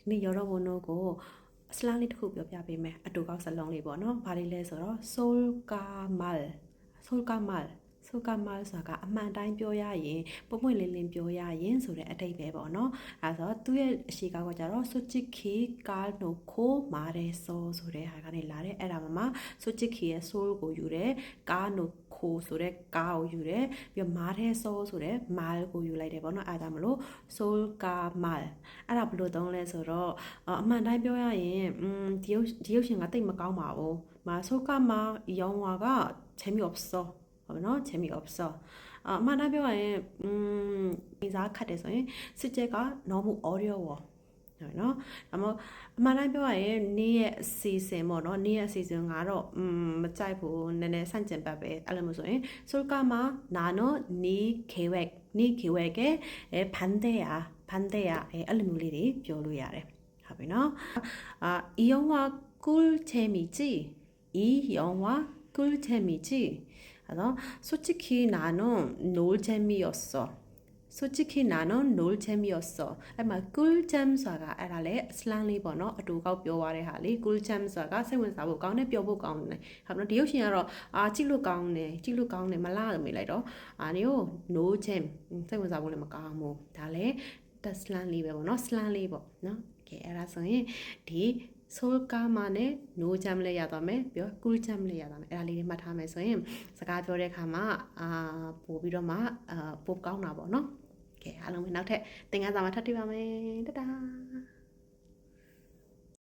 ဒီနေ့ရောတော့ဘုံတို့ကိုစလားလေးတစ်ခုပြောပြပေးမယ်အတူကောက်စလုံးလေးပေါ့နော်ဘာလေးလဲဆိုတော့ soul kamal soul kamal soul kamal ဆိုတာကအမှန်တိုင်းပြောရရင်ပုံပွင့်လင်းလင်းပြောရရင်ဆိုတဲ့အတိတ်ပဲပေါ့နော်အဲဆိုတော့သူ့ရဲ့အရှိကောက်ကကြတော့ suchiki kano ko mare so ဆိုတဲ့ဟာကနေလာတဲ့အဲ့ဒါမှမှ suchiki ရဲ့ soul ကိုယူတယ် kano ခိုဆိုတဲ့ကားကိုယူတယ်ပြီးတော့မာထဲဆိုးဆိုတဲ့ mal ကိုယူလိုက်တယ်ပေါ့နော်အဲဒါမလို့ soul ka mal အဲ့ဒါဘယ်လိုသုံးလဲဆိုတော့အမှန်တိုင်းပြောရရင်ဒီရုပ်ဒီရုပ်ရှင်ကတိတ်မကောင်းပါဘူးမာဆိုကမာရောင်းဝါက chemi of so ဟုတ်နော် chemi of so အမှန်တိုင်းပြောရရင်အင်းစာခတ်တယ်ဆိုရင်စစ်ကျက်က normal audio ဝေါ် ဟုတ်နော်ဒါမှမဟုတ်အမှန်တိုင်းပြောရရင်နေ့ရဲ့အစီအစဉ်ပေါ့နော်နေ့ရဲ့အစီအစဉ်ကတော့อืมမကြိုက်ဘူးနည်းနည်းဆန့်ကျင်ဘက်ပဲအဲ့လိုမျိုးဆိုရင်ဆိုကမှာနာနော်နီခေဝက်နီခေဝက်ကအဲဖန်တဲ့ယာဖန်တဲ့ယာအဲအဲ့လိုမျိုးလေးတွေပြောလို့ရတယ်ဟုတ်ပြီနော်အာ이 영화 꿀잼이지 이 영화 꿀잼이지 그래서 솔직히 나는 놀 재미였어 솔직히 나는 놀 재미였어 အဲ့မှာ cool jam ဆိုတာကအဲ့ဒါလေ slang လေးပေါ့နော်အတူကောက်ပြောသွားတဲ့ဟာလေ cool jam ဆိုတာကစိတ်ဝင်စားဖို့ကောင်းတယ်ပြောဖို့ကောင်းတယ်ဟုတ်နော်ဒီရုပ်ရှင်ကတော့အာကြည့်လို့ကောင်းတယ်ကြည့်လို့ကောင်းတယ်မလားလို့မေးလိုက်တော့အာနေကို no jam စိတ်ဝင်စားဖို့လည်းမကောင်းဘူးဒါလည်းတက် slang လေးပဲပေါ့နော် slang လေးပေါ့နော်ကဲအဲ့ဒါဆိုရင်ဒီ soul karma နဲ့ no jam လည်းရသွားမယ်ပြီးတော့ cool jam လည်းရသွားမယ်အဲ့ဒါလေးတွေမှတ်ထားမယ်ဆိုရင်စကားပြောတဲ့အခါမှာအာပို့ပြီးတော့မှအာပို့ကောင်းတာပေါ့နော် ကဲအားလုံးပဲနောက်ထပ်သင်ခန်းစာမှာထပ်တွေ့ပါမယ်တတား